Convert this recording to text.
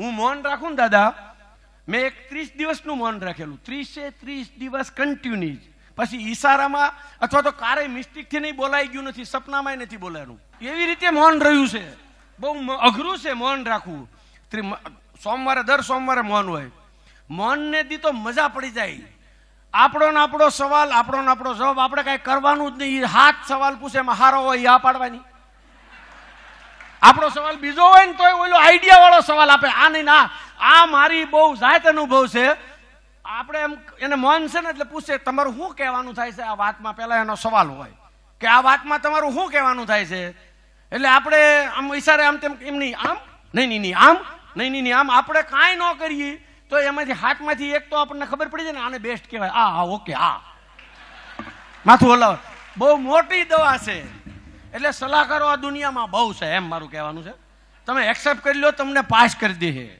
હું મૌન રાખું ને દાદા, મેં એક ત્રીસ દિવસનું મૌન રાખેલું. ત્રીસે ત્રીસ દિવસ કન્ટિન્યુ પછી ઈશારામાં અથવા તો કારે મિસ્ટેકથી નહીં બોલાઈ ગયું નથી સપનામાં નથી બોલાયું. એવી રીતે મૌન રહ્યું છે. બહુ અઘરું છે મૌન રાખવું. સોમવારે, દર સોમવારે મૌન હોય. મૌનને દી તો મજા પડી જાય. આપણો ને આપણો સવાલ, આપણો ને આપણો જવાબ, આપણે કાંઈ કરવાનું જ નહીં. હાથ સવાલ પૂછે, એમાં હારો હોય આ પાડવાની. આપણો સવાલ બીજો હોય ને તોય ઓલો આઈડિયા વાળો સવાલ આપે. આ નહીં, ના. આ મારી બહુ જાત અનુભવ છે. આપણે એમ એને મન છે ને એટલે પૂછે, તમારું શું કહેવાનું થાય છે આ વાતમાં? પહેલા એનો સવાલ હોય. કે આ વાતમાં તમારું શું કહેવાનું થાય છે? એટલે આપણે આમ ઈશારે આમ તેમ એમ નહીં, આમ? નહીં નહીં આમ? નહીં નહીં આમ? આપણે કાંઈ ન કરીએ. તો એમાંથી હાથમાંથી એક તો આપણને ખબર પડી જાય ને, આને બેસ્ટ કહેવાય. આ હા ઓકે, આ. માથું હલાવ. બહુ મોટી દવા છે. એટલે સલાહકારો આ દુનિયામાં બહુ છે, એમ મારું કહેવાનું છે. તમે એક્સેપ્ટ કરી લો, તમને પાસ કરી દે છે.